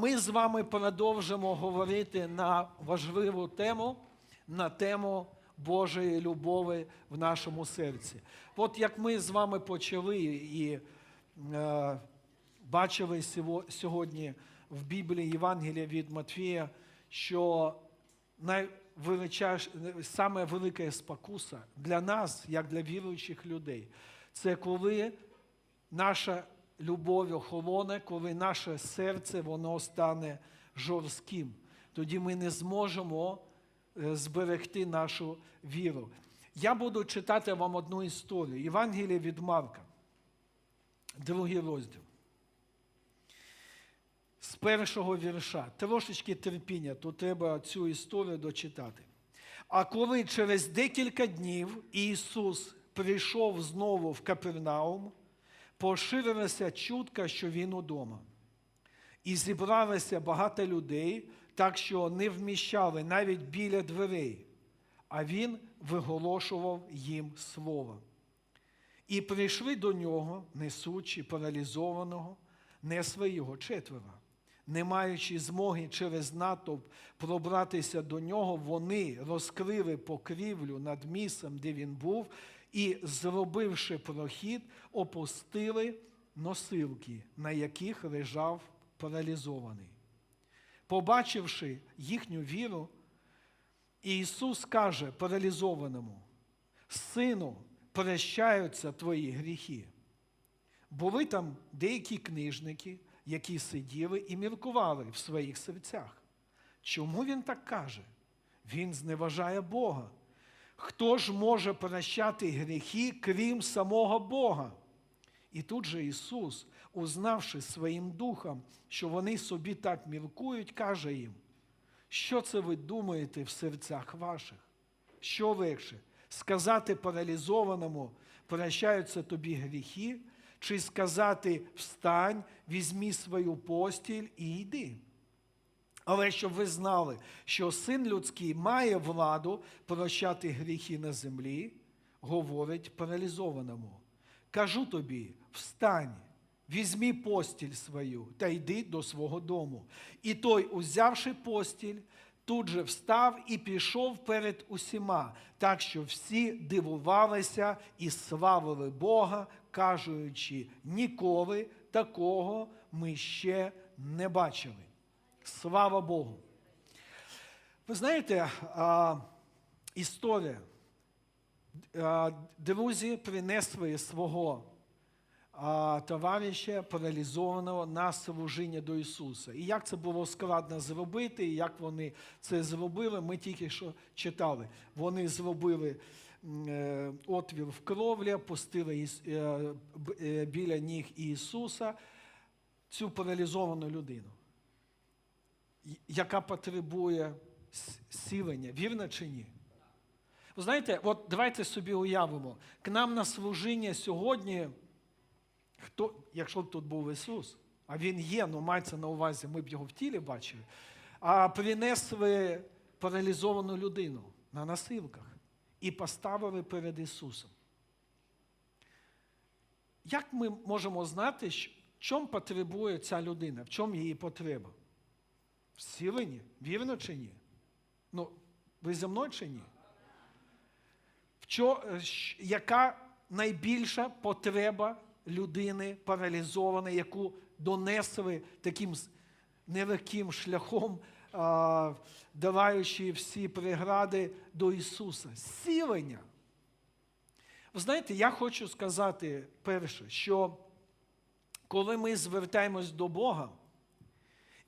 Ми з вами продовжимо говорити на важливу тему, на тему Божої любові в нашому серці. От як ми з вами почали і е, бачили сьогодні в Біблії Євангелія від Матфія, що найвеличаш, саме велика спокуса для нас, як для віруючих людей, це коли наша любов охолоне, коли наше серце воно стане жорстким. Тоді ми не зможемо е, зберегти нашу віру. Я буду читати вам одну історію. Євангеліє від Марка, другий розділ. З першого вірша. Трошечки терпіння, то треба цю історію дочитати. А коли через декілька днів Ісус прийшов знову в Капернаум, поширилася чутка, що він удома. І зібралося багато людей, так що не вміщали навіть біля дверей, а він виголошував їм слово. І прийшли до нього, несучи паралізованого, несли його четверо. Не маючи змоги через натовп пробратися до нього, вони розкрили покрівлю над місцем, де він був, і, зробивши прохід, опустили носилки, на яких лежав паралізований. Побачивши їхню віру, Ісус каже паралізованому: Сину, прощаються твої гріхи. Були там деякі книжники, які сиділи і міркували в своїх серцях. Чому він так каже? Він зневажає Бога. Хто ж може прощати гріхи, крім самого Бога? І тут же Ісус, узнавши своїм духом, що вони собі так міркують, каже їм, що це ви думаєте в серцях ваших? Що легше? Сказати паралізованому, прощаються тобі гріхи, чи сказати встань, візьми свою постіль і йди. Але щоб ви знали, що син людський має владу прощати гріхи на землі, говорить паралізованому. Кажу тобі, встань, візьми постіль свою та йди до свого дому. І той, узявши постіль, тут же встав і пішов перед усіма, так що всі дивувалися і славили Бога, кажучи, ніколи такого ми ще не бачили. Слава Богу. Ви знаєте, а, історія. А, Друзі принесли свого а, товариша паралізованого на служіння до Ісуса. І як це було складно зробити, і як вони це зробили, ми тільки що читали. Вони зробили е, отвір в кровлі, пустили е, е, біля ніг Ісуса цю паралізовану людину яка потребує с- зцілення, вірно чи ні? Ви знаєте, от давайте собі уявимо, к нам на служіння сьогодні, хто, якщо б тут був Ісус, а Він є, ну мається на увазі, ми б його в тілі бачили, а принесли паралізовану людину на носилках і поставили перед Ісусом. Як ми можемо знати, в чому потребує ця людина, в чому її потреба? В зціленні? Вірно чи ні? Ну, ви зі мною чи ні? В чо, е, яка найбільша потреба людини паралізованої, яку донесли таким нелегким шляхом, а, долаючи всі прегради до Ісуса? Зцілення. Ви знаєте, я хочу сказати перше, що коли ми звертаємось до Бога,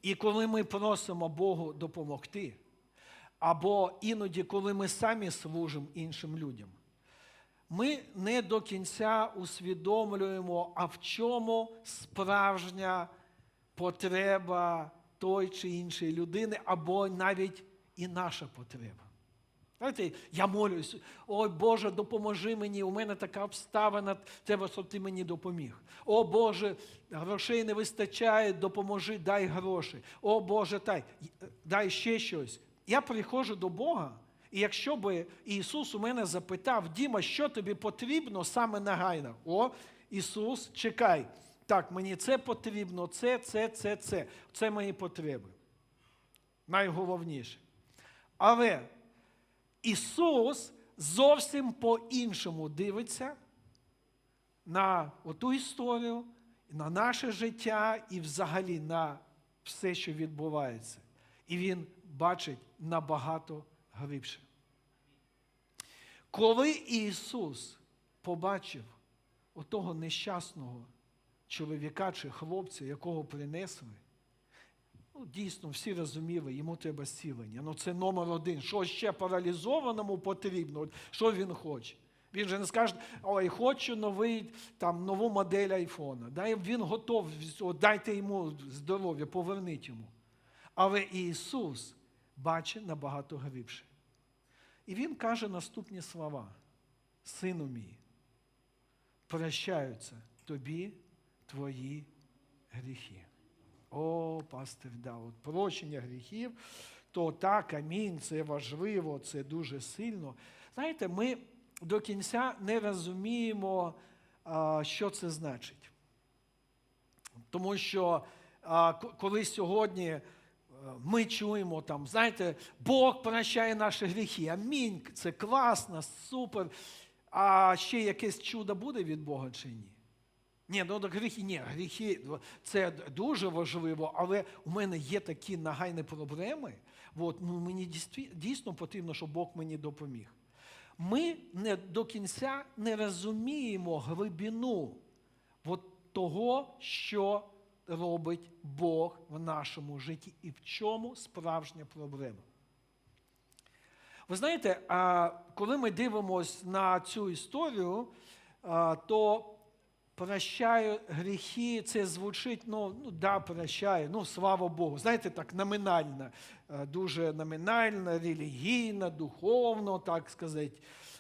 і коли ми просимо Богу допомогти, або іноді, коли ми самі служимо іншим людям, ми не до кінця усвідомлюємо, а в чому справжня потреба той чи іншої людини, або навіть і наша потреба. Знаєте, я молюсь, ой Боже, допоможи мені, у мене така обставина, треба, щоб ти мені допоміг. О Боже, грошей не вистачає, допоможи, дай гроші. О Боже, дай, дай ще щось. Я приходжу до Бога, і якщо би Ісус у мене запитав, Діма, що тобі потрібно саме негайно? О, Ісус, чекай, Так, мені це потрібно, це, це, це, це. Це мої потреби. Найголовніше. Але Ісус зовсім по-іншому дивиться на оту історію, на наше життя і взагалі на все, що відбувається. І Він бачить набагато глибше. Коли Ісус побачив отого нещасного чоловіка чи хлопця, якого принесли, ну, дійсно всі розуміли, йому треба зцілення. Ну це номер один. Що ще паралізованому потрібно? Що він хоче? Він же не скаже, ой, хочу новий, там, нову модель айфона. Дай, він готов, дайте йому здоров'я, поверніть йому. Але Ісус бачить набагато глибше. І Він каже наступні слова: Сину мій, прощаються тобі твої гріхи. О, пастир, да, от прощення гріхів, то так, амінь, це важливо, це дуже сильно. Знаєте, ми до кінця не розуміємо, що це значить. Тому що коли сьогодні е, ми чуємо там, знаєте, Бог прощає наші гріхи. Амінь. Це класно, супер. А ще якесь чудо буде від Бога чи ні? Ні, ну гріхи, ні, гріхи це дуже важливо, але у мене є такі нагайні проблеми. От, ну, мені дійсно потрібно, щоб Бог мені допоміг. Ми не до кінця не розуміємо глибину от того, що робить Бог в нашому житті і в чому справжня проблема. Ви знаєте, коли ми дивимося на цю історію, то прощаю гріхи, це звучить, ну, ну да, прощаю, ну слава Богу. Знаєте, так номінально, е, дуже номінально, релігійно, духовно, так сказати,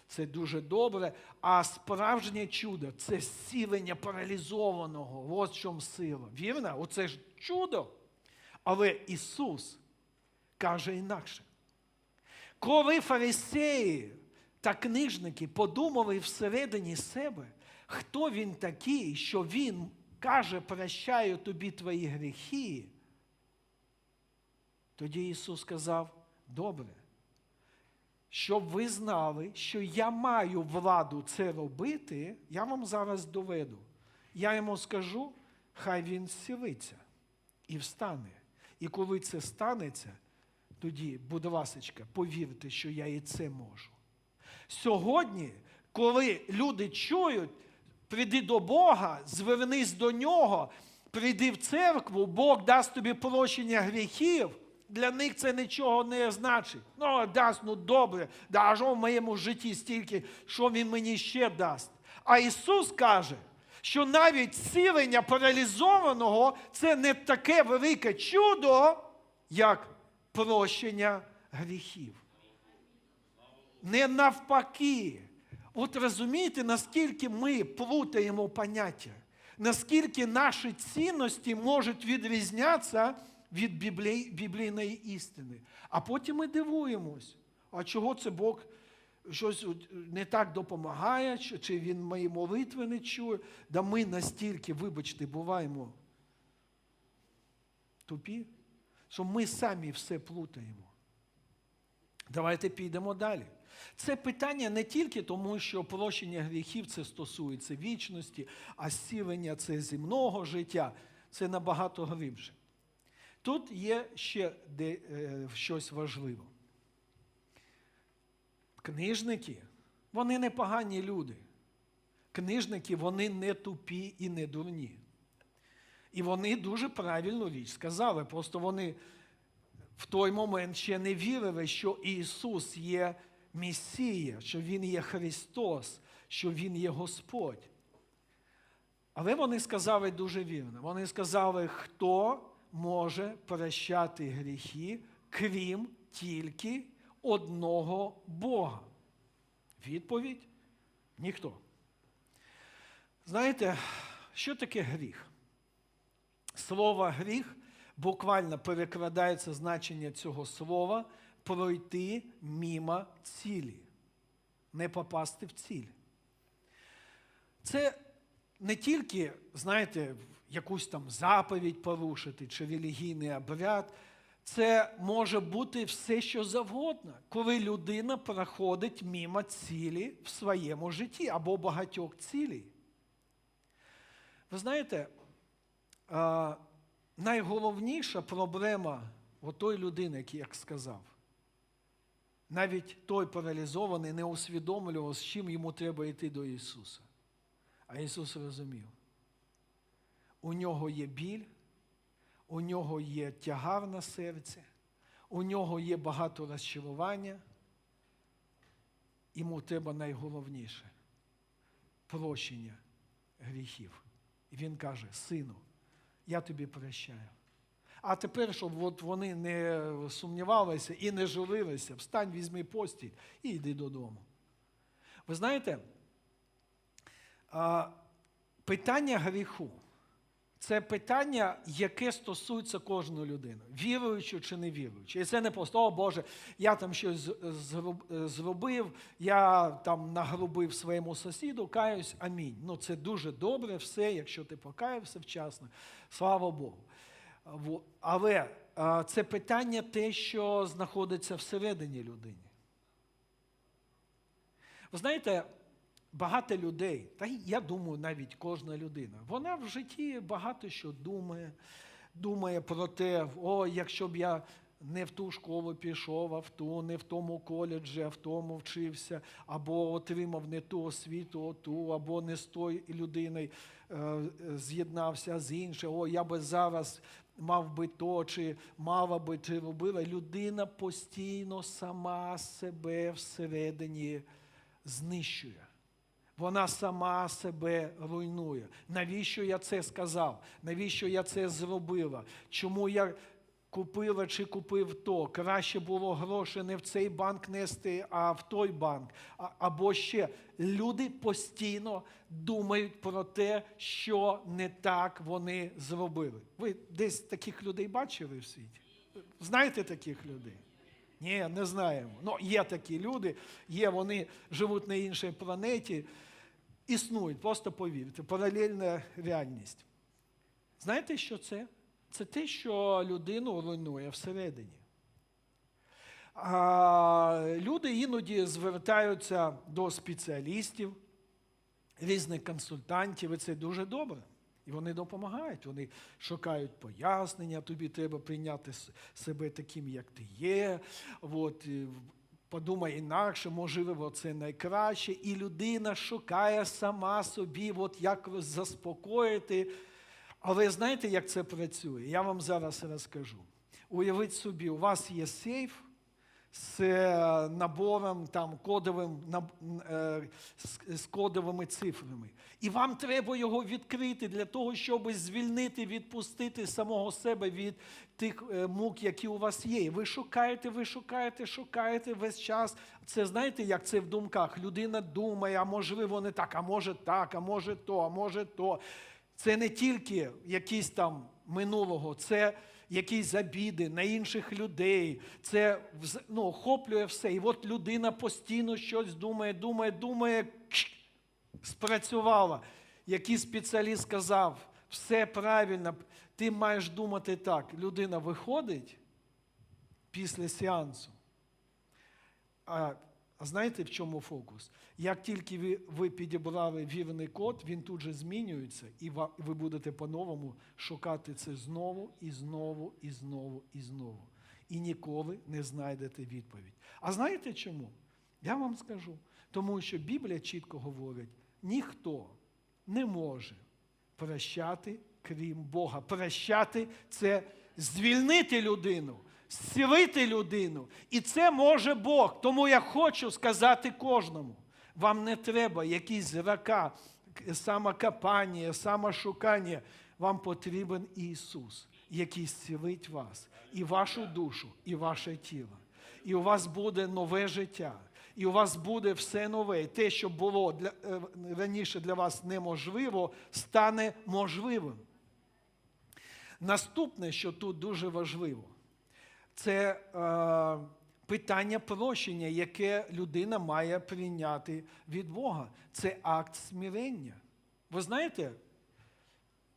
це дуже добре. А справжнє чудо це зцілення паралізованого. Ось в чому сила. Вірно? Оце ж чудо. Але Ісус каже інакше. Коли фарисеї та книжники подумали всередині себе, хто він такий, що він каже, прощаю тобі твої гріхи, тоді Ісус сказав, добре, щоб ви знали, що я маю владу це робити, я вам зараз доведу. Я йому скажу, хай він зцілиться і встане. І коли це станеться, тоді, будь ласочка, повірте, що я і це можу. Сьогодні, коли люди чують, прийди до Бога, звернись до Нього, прийди в церкву, Бог дасть тобі прощення гріхів, для них це нічого не значить. Ну, дасть, ну добре, да, а що в моєму житті стільки, що Він мені ще дасть. А Ісус каже, що навіть зцілення паралізованого це не таке велике чудо, як прощення гріхів. Не навпаки. От розумієте, наскільки ми плутаємо поняття, наскільки наші цінності можуть відрізнятися від біблій, біблійної істини. А потім ми дивуємось, а чого це Бог щось не так допомагає, чи- Він мої молитви не чує. Да ми настільки, вибачте, буваємо тупі, що ми самі все плутаємо. Давайте підемо далі. Це питання не тільки тому, що прощення гріхів це стосується вічності, а зцілення це земного життя. Це набагато глибше. Тут є ще де, е, щось важливе. Книжники, вони не погані люди. Книжники, вони не тупі і не дурні. І вони дуже правильну річ сказали. Просто вони в той момент ще не вірили, що Ісус є Месія, що Він є Христос, що Він є Господь. Але вони сказали дуже вірно. Вони сказали, хто може прощати гріхи, крім тільки одного Бога. Відповідь ніхто. Знаєте, що таке гріх? Слово гріх буквально перекладається значення цього слова пройти мімо цілі, не попасти в ціль. Це не тільки, знаєте, якусь там заповідь порушити чи релігійний обряд. Це може бути все, що завгодно, коли людина проходить мимо цілі в своєму житті або багатьох цілей. Ви знаєте, найголовніша проблема у той людини, як сказав, навіть той паралізований не усвідомлював, з чим йому треба йти до Ісуса. А Ісус розумів, у нього є біль, у нього є тягар на серці, у нього є багато розчарування. Йому треба найголовніше прощення гріхів. І він каже: Сину, я тобі прощаю. А тепер, щоб от вони не сумнівалися і не журилися, встань, візьми постіль і йди додому. Ви знаєте, питання гріху це питання, яке стосується кожної людини, віруючи чи не віруючи. І це не просто, о Боже, я там щось зробив, я там нагрубив своєму сусіду, каюсь, амінь. Ну це дуже добре, все, якщо ти покаявся вчасно, слава Богу. Але це питання те, що знаходиться всередині людини. Ви знаєте, багато людей, та я думаю, навіть кожна людина, вона в житті багато що думає, думає про те, о, якщо б я не в ту школу пішов, а в ту, не в тому коледжі, а в тому вчився, або отримав не ту освіту, ту, або не з тою людиною е, з'єднався з іншою, о, я би зараз мав би то, чи мала би чи робила. Людина постійно сама себе всередині знищує. Вона сама себе руйнує. Навіщо я це сказав? Навіщо я це зробила? Чому я купила чи купив то? Краще було гроші не в цей банк нести, а в той банк. Або ще люди постійно думають про те, що не так вони зробили. Ви десь таких людей бачили в світі? Знаєте таких людей? Ні, не знаємо. Ну, є такі люди, є, вони живуть на іншій планеті, існують, просто повірте, паралельна реальність. Знаєте, що це? Це те, що людину руйнує всередині. А, люди іноді звертаються до спеціалістів, різних консультантів, і це дуже добре. І вони допомагають, вони шукають пояснення, тобі треба прийняти себе таким, як ти є. От, подумай інакше, можливо, це найкраще. І людина шукає сама собі, от як заспокоїти. Але знаєте, як це працює? Я вам зараз розкажу. Уявіть собі, у вас є сейф з е, набором там кодовим е, з, кодовими цифрами. І вам треба його відкрити для того, щоб звільнити, відпустити самого себе від тих е, мук, які у вас є. Ви шукаєте, ви шукаєте, шукаєте весь час. Це знаєте, як це в думках? Людина думає, а можливо не так, а може так, а може то, а може то. Це не тільки якісь там минулого, це якісь забіди на інших людей. Це ну, охоплює все. І от людина постійно щось думає, думає, думає, кш, спрацювала. Який спеціаліст сказав, все правильно, ти маєш думати так. Людина виходить після сеансу. А знаєте, в чому фокус? Як тільки ви, ви підібрали вірний код, він тут же змінюється, і ви будете по-новому шукати це знову і знову, і знову, і знову. І ніколи не знайдете відповідь. А знаєте чому? Я вам скажу. Тому що Біблія чітко говорить: ніхто не може прощати, крім Бога. Прощати це звільнити людину, зцілити людину. І це може Бог. Тому я хочу сказати кожному: вам не треба якісь рака, самокопання, самошукання. Вам потрібен Ісус, який зцілить вас, і вашу душу, і ваше тіло. І у вас буде нове життя. І у вас буде все нове. І те, що було для, е, раніше для вас неможливо, стане можливим. Наступне, що тут дуже важливо, це е, питання прощення, яке людина має прийняти від Бога. Це акт смирення. Ви знаєте,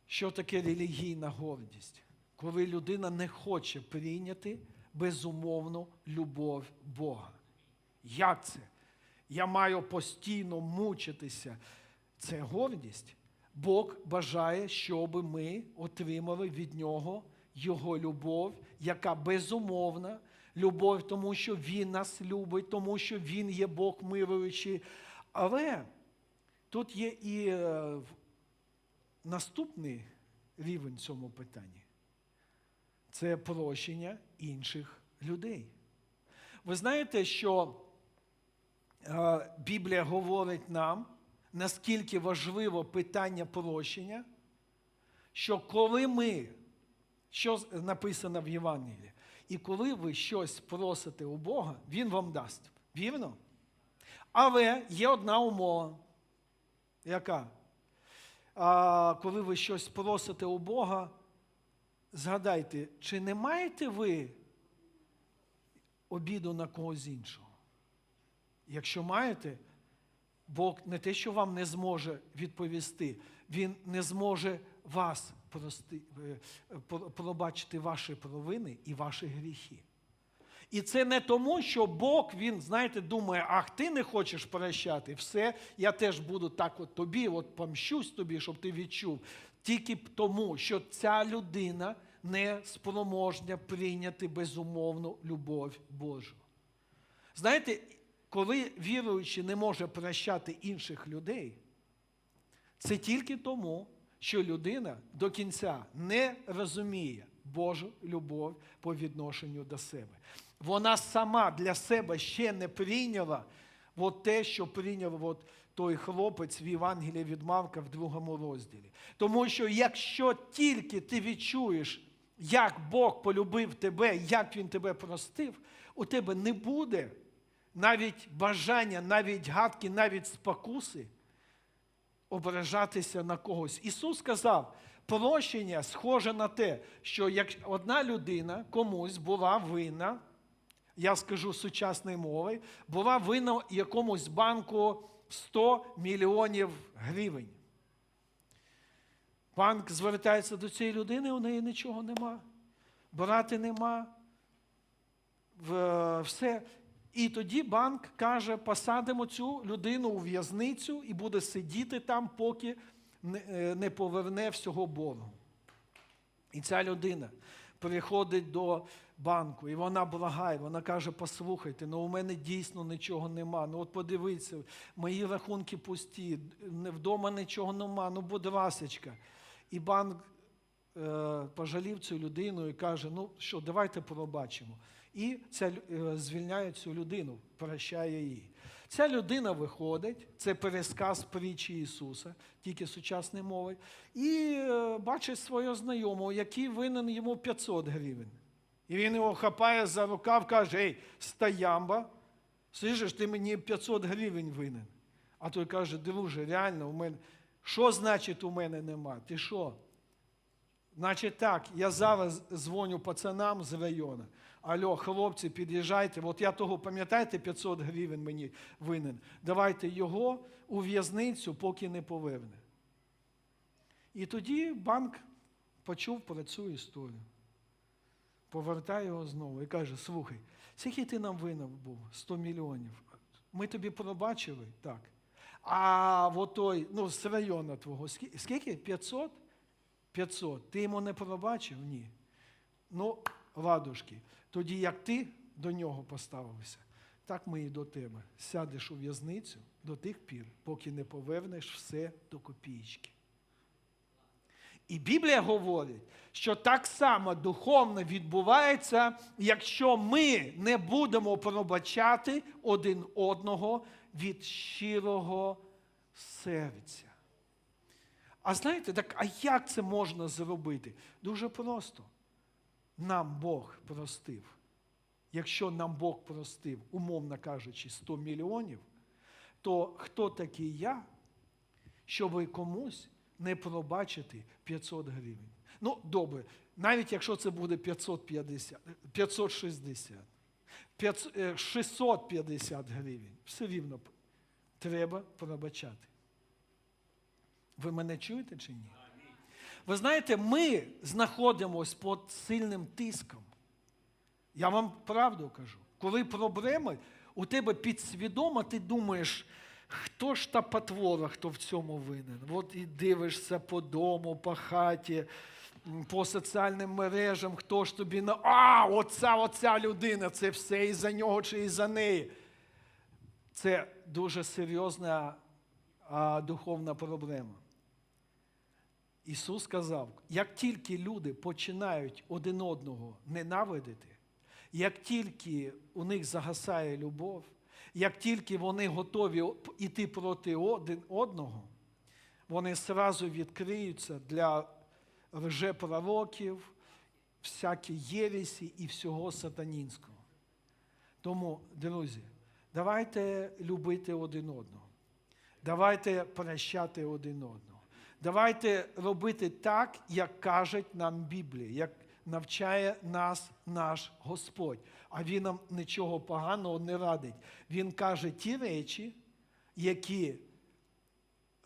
що таке релігійна гордість, коли людина не хоче прийняти безумовну любов Бога. Як це? Я маю постійно мучитися. Це гордість. Бог бажає, щоб ми отримали від Нього Його любов, яка безумовна, любов, тому що Він нас любить, тому що Він є Бог милуючий. Але тут є і е, наступний рівень цьому питанні. Це прощення інших людей. Ви знаєте, що е, Біблія говорить нам, наскільки важливо питання прощення, що коли ми, що написано в Євангелії, і коли ви щось просите у Бога, Він вам дасть. Вірно? Але є одна умова. Яка? А, коли ви щось просите у Бога, згадайте, чи не маєте ви обіду на когось іншого? Якщо маєте, Бог не те, що вам не зможе відповісти, Він не зможе вас прости, е, пробачити ваші провини і ваші гріхи. І це не тому, що Бог, він, знаєте, думає, ах, ти не хочеш прощати, все, я теж буду так от тобі, от помщусь тобі, щоб ти відчув. Тільки тому, що ця людина не спроможна прийняти безумовну любов Божу. Знаєте, коли віруючий не може прощати інших людей, це тільки тому, що людина до кінця не розуміє Божу любов по відношенню до себе. Вона сама для себе ще не прийняла от те, що прийняв от той хлопець в Євангелії від Марка в другому розділі. Тому що якщо тільки ти відчуєш, як Бог полюбив тебе, як Він тебе простив, у тебе не буде навіть бажання, навіть гадки, навіть спокуси ображатися на когось. Ісус сказав, прощення схоже на те, що як одна людина комусь була винна, я скажу сучасною мовою, була винна якомусь банку 100 мільйонів гривень. Банк звертається до цієї людини, у неї нічого нема. Брати нема. Все. І тоді банк каже, посадимо цю людину у в'язницю і буде сидіти там, поки не- е, поверне всього боргу. І ця людина приходить до банку, і вона благає, вона каже: послухайте, ну у мене дійсно нічого нема. Ну от подивіться, мої рахунки пусті, вдома нічого нема, ну будь ласочка. І банк е, пожалів цю людину і каже: ну що, давайте пробачимо. І ця, е, звільняє цю людину, прощає її. Ця людина виходить, це пересказ притчі Ісуса, тільки сучасною мовою, і е, бачить свого знайомого, який винен йому 500 гривень. І він його хапає за рукав, каже: Ей, стоямба, слышиш, ти мені 500 гривень винен. А той каже, друже, реально, у мене. Що значить у мене нема? Ти що? Значить так, я зараз дзвоню пацанам з району. Алло, хлопці, під'їжджайте. От я того, пам'ятаєте, 500 гривень мені винен. Давайте його у в'язницю, поки не поверне. І тоді банк почув про цю історію. Повертає його знову і каже: слухай, скільки ти нам винен був? 100 мільйонів. Ми тобі пробачили? Так. А от той, ну, з району твого, скільки? скільки? 500? 500. Ти йому не пробачив? Ні. Ну, ладушки, тоді як ти до нього поставився, так ми і до тебе. Сядеш у в'язницю до тих пір, поки не повернеш все до копійки. І Біблія говорить, що так само духовно відбувається, якщо ми не будемо пробачати один одного від щирого серця. А знаєте, так а як це можна зробити? Дуже просто. Нам Бог простив. Якщо нам Бог простив, умовно кажучи, 100 мільйонів, то хто такий я, щоб комусь не пробачити 500 гривень? Ну, добре, навіть якщо це буде 550, 560, 500, е, 650 гривень, все рівно треба пробачати. Ви мене чуєте чи ні? Ви знаєте, ми знаходимося під сильним тиском. Я вам правду кажу. Коли проблеми, у тебе підсвідомо, ти думаєш, хто ж та потвора, хто в цьому винен. От і дивишся по дому, по хаті, по соціальним мережам, хто ж тобі на. А, оця, оця людина, це все із-за нього чи із-за неї. Це дуже серйозна а, духовна проблема. Ісус сказав, як тільки люди починають один одного ненавидити, як тільки у них загасає любов, як тільки вони готові йти проти один одного, вони сразу відкриються для лжепророків, всякі єресі і всього сатанінського. Тому, друзі, давайте любити один одного. Давайте прощати один одного. Давайте робити так, як каже нам Біблія, як навчає нас наш Господь. А Він нам нічого поганого не радить. Він каже ті речі, які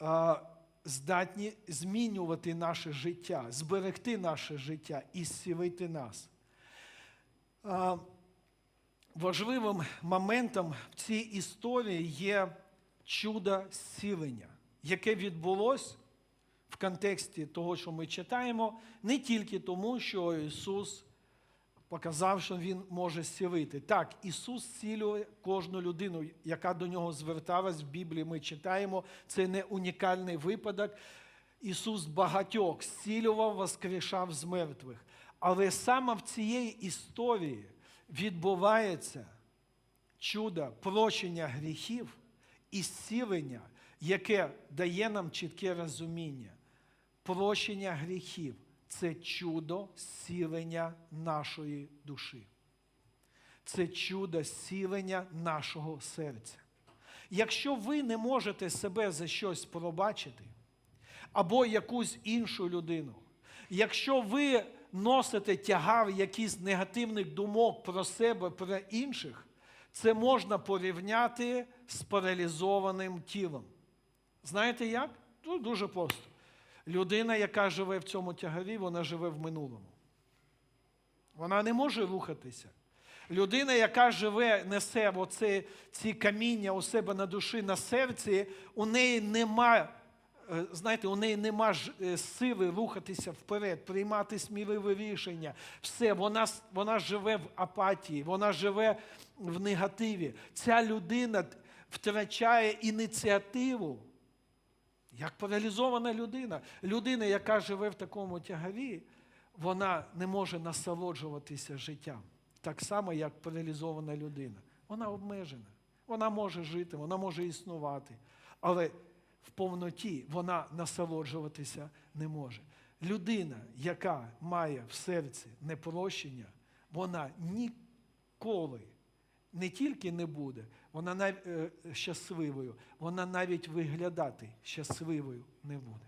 а, здатні змінювати наше життя, зберегти наше життя і зцілити нас. А, важливим моментом в цій історії є чудо зцілення, яке відбулося в контексті того, що ми читаємо, не тільки тому, що Ісус показав, що Він може зцілити. Так, Ісус зцілює кожну людину, яка до нього зверталась в Біблії. Ми читаємо, це не унікальний випадок. Ісус багатьох зцілював, воскрешав з мертвих. Але саме в цієї історії відбувається чудо прощення гріхів і зцілення, яке дає нам чітке розуміння. Прощення гріхів це чудо зцілення нашої душі. Це чудо зцілення нашого серця. Якщо ви не можете себе за щось пробачити, або якусь іншу людину, якщо ви носите тягар якихось негативних думок про себе, про інших, це можна порівняти з паралізованим тілом. Знаєте як? Ну, дуже просто. Людина, яка живе в цьому тягарі, вона живе в минулому. Вона не може рухатися. Людина, яка живе, несе оце, ці каміння у себе на душі, на серці, у неї нема, е, знаєте, у неї нема е, сили рухатися вперед, приймати сміливе рішення. Все, вона, вона живе в апатії, вона живе в негативі. Ця людина втрачає ініціативу. Як паралізована людина. Людина, яка живе в такому тягарі, вона не може насолоджуватися життям. Так само, як паралізована людина. Вона обмежена. Вона може жити, вона може існувати. Але в повноті вона насолоджуватися не може. Людина, яка має в серці непрощення, вона ніколи не тільки не буде, вона нав- е, щасливою, вона навіть виглядати щасливою не буде.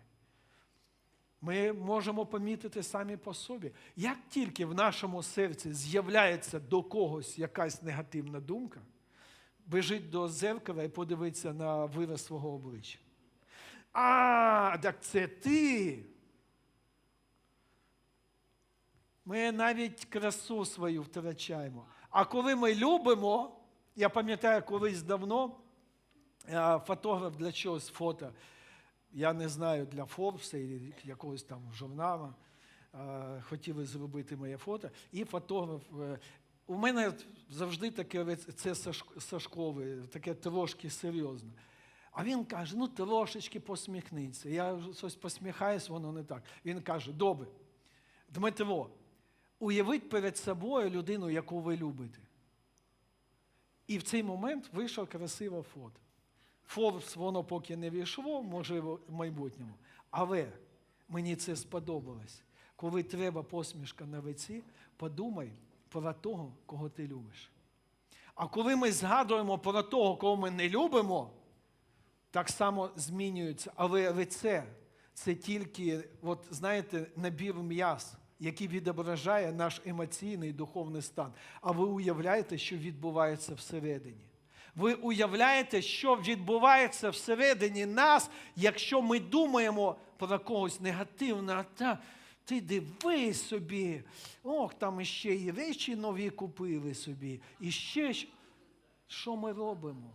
Ми можемо помітити самі по собі, як тільки в нашому серці з'являється до когось якась негативна думка, біжить до зеркала і подивиться на вираз свого обличчя. А, так це ти. Ми навіть красу свою втрачаємо. А коли ми любимо, я пам'ятаю колись давно е, фотограф для чогось фото, я не знаю, для Форбса і якогось там журналу, е, хотіли зробити моє фото, і фотограф. е, У мене завжди таке це Сашкове, таке трошки серйозне. А він каже: ну трошечки посміхниться. Я щось посміхаюсь, воно не так. Він каже: добре, Дмитро, уявіть перед собою людину, яку ви любите. І в цей момент вийшло красиве фото. Форбс воно поки не війшло, можливо, в майбутньому. Але мені це сподобалось. Коли треба посмішка на лиці, подумай про того, кого ти любиш. А коли ми згадуємо про того, кого ми не любимо, так само змінюється. Але лице це тільки, от, знаєте, набір м'яс, який відображає наш емоційний духовний стан. А ви уявляєте, що відбувається всередині? Ви уявляєте, що відбувається всередині нас, якщо ми думаємо про когось негативного, та ти дивись собі, ох, там іще і речі нові купили собі, і ще що ми робимо?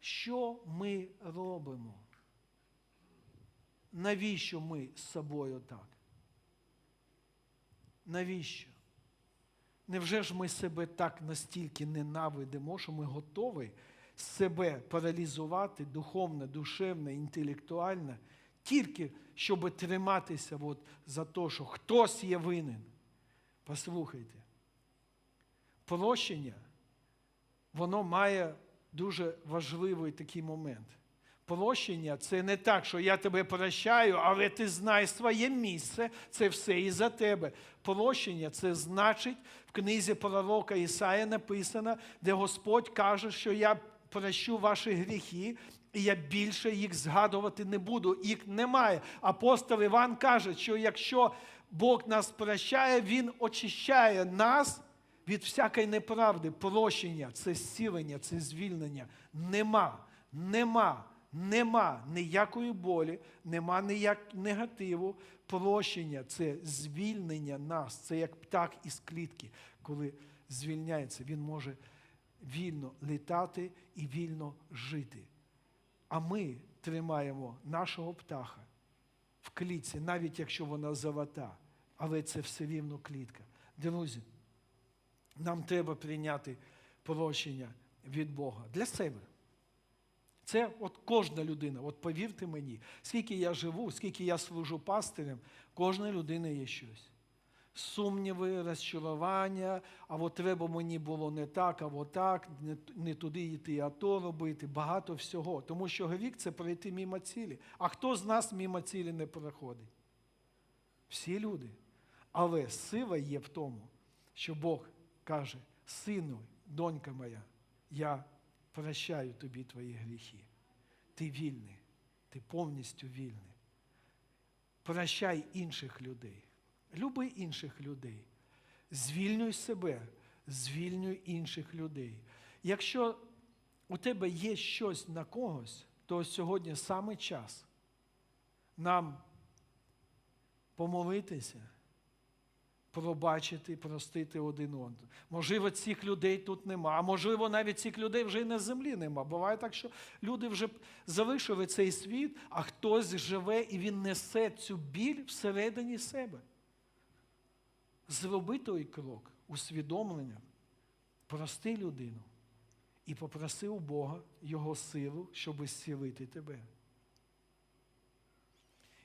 Що ми робимо? Навіщо ми з собою так? Навіщо? Невже ж ми себе так настільки ненавидимо, що ми готові себе паралізувати духовно, душевно, інтелектуально, тільки щоб триматися от за те, що хтось є винен? Послухайте, прощення, воно має дуже важливий такий момент. Прощення це не так, що я тебе прощаю, але ти знай своє місце, це все і за тебе. Прощення це значить, в книзі пророка Ісая написано, де Господь каже, що я прощу ваші гріхи, і я більше їх згадувати не буду. Їх немає. Апостол Іван каже, що якщо Бог нас прощає, Він очищає нас від всякої неправди. Прощення це зцілення, це звільнення. Нема, нема, нема ніякої болі, нема ніяк негативу. Прощення це звільнення нас. Це як птах із клітки, коли звільняється, він може вільно літати і вільно жити. А ми тримаємо нашого птаха в клітці, навіть якщо вона золота, але це все рівно клітка. Друзі, нам треба прийняти прощення від Бога для себе. Це от кожна людина, от повірте мені, скільки я живу, скільки я служу пастирем, кожна людина є щось. Сумніви, розчарування, а от треба мені було не так, а от так, не, не туди йти, а то робити, багато всього. Тому що гріх це пройти мимо цілі. А хто з нас мимо цілі не проходить? Всі люди. Але сила є в тому, що Бог каже: сину, донька моя, я прощаю тобі твої гріхи. Ти вільний, ти повністю вільний. Прощай інших людей. Люби інших людей. Звільнюй себе, звільнюй інших людей. Якщо у тебе є щось на когось, то сьогодні саме час нам помолитися, пробачити, простити один одного. Можливо, цих людей тут нема, а можливо, навіть цих людей вже й на землі нема. Буває так, що люди вже залишили цей світ, а хтось живе і він несе цю біль всередині себе. Зроби той крок усвідомленням, прости людину і попроси у Бога Його силу, щоб зцілити тебе.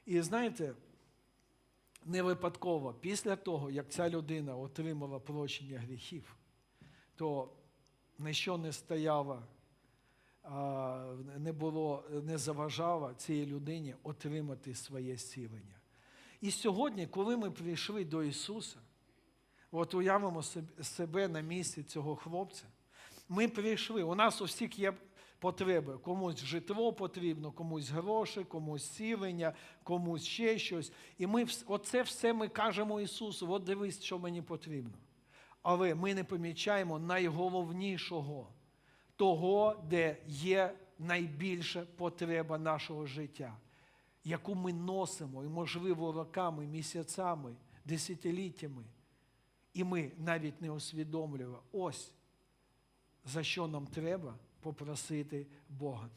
І знаєте, не випадково, після того, як ця людина отримала прощення гріхів, то ніщо не стояло, не було, не заважало цій людині отримати своє зцілення. І сьогодні, коли ми прийшли до Ісуса, от уявимо себе на місці цього хлопця, ми прийшли, у нас у всіх є потреби. Комусь житло потрібно, комусь гроші, комусь цілення, комусь ще щось. І ми оце все ми кажемо Ісусу, от дивись, що мені потрібно. Але ми не помічаємо найголовнішого, того, де є найбільша потреба нашого життя, яку ми носимо, і, можливо, роками, місяцями, десятиліттями. І ми навіть не усвідомлюємо, ось за що нам треба попросити Бога.